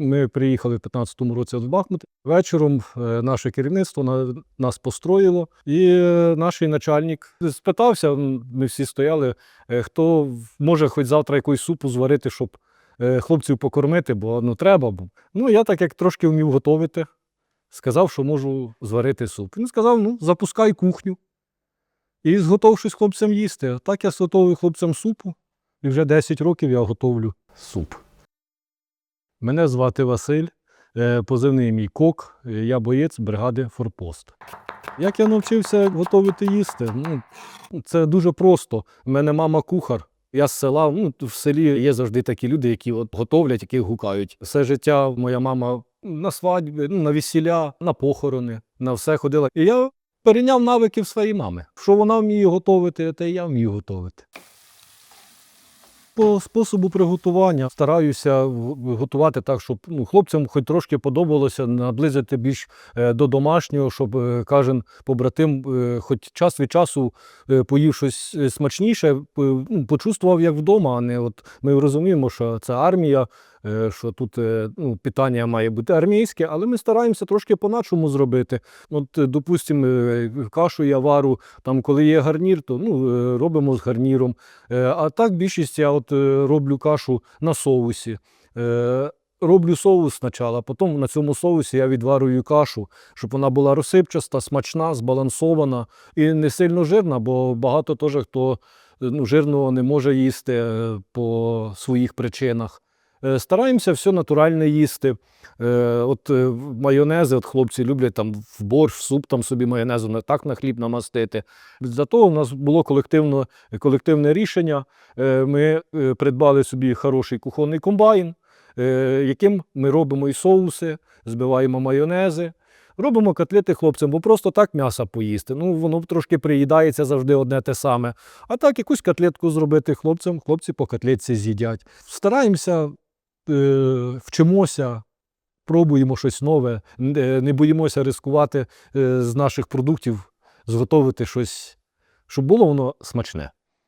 Ми приїхали в 15-му році в Бахмут. Вечором е, наше керівництво нас построїло, і е, наш начальник спитався, ми всі стояли, е, хто може хоч завтра якусь супу зварити, щоб хлопців покормити, бо ну треба. бо». Ну, я так як трошки вмів готувати, сказав, що можу зварити суп. Він сказав: ну, запускай кухню. І зготов щось хлопцям їсти. Так я зготовив хлопцям супу, і вже 10 років я готовлю суп. Мене звати Василь, е, позивний мій кок, е, я боєць бригади Форпост. Як я навчився готувати їсти? Ну, це дуже просто. У мене мама кухар. Я з села, ну, в селі є завжди такі люди, які от готовлять, які гукають. Все життя моя мама на свадьби, ну, на весілля, на похорони, на все ходила. І я перейняв навики в своєї мами. Що вона вміє готувати, те я вмію готувати. По способу приготування стараюся готувати так, щоб ну, хлопцям хоч трошки подобалося наблизити більш е, до домашнього, щоб е, кожен побратим, е, хоч час від часу поїв щось смачніше, ну, почувствував як вдома, а не от ми розуміємо, що це армія, що тут ну, питання має бути армійське, але ми стараємося трошки по-нашому зробити. От, допустимо, кашу я вару, там, коли є гарнір, то ну, робимо з гарніром. А так більшість я от е, роблю кашу на соусі. Е, Роблю соус спочатку, а потім на цьому соусі я відварюю кашу, щоб вона була розсипчаста, смачна, збалансована і не сильно жирна, бо багато теж хто е, ну, жирного не може їсти по своїх причинах. Е, Стараємося все натуральне їсти. Е, От е, майонези, от хлопці люблять там в борщ, в суп там собі майонезу не так на хліб намастити. Зато у нас було колективно, колективне рішення. Ми придбали собі хороший кухонний комбайн, яким ми робимо і соуси, збиваємо майонези. Робимо котлети хлопцям, бо просто так м'яса поїсти. Ну, воно трошки приїдається завжди одне те саме. А так, якусь котлетку зробити хлопцям, хлопці по котлетці з'їдять. Стараємося, вчимося, пробуємо щось нове, не не боїмося ризикувати е, з наших продуктів, зготовити щось, щоб було воно смачне.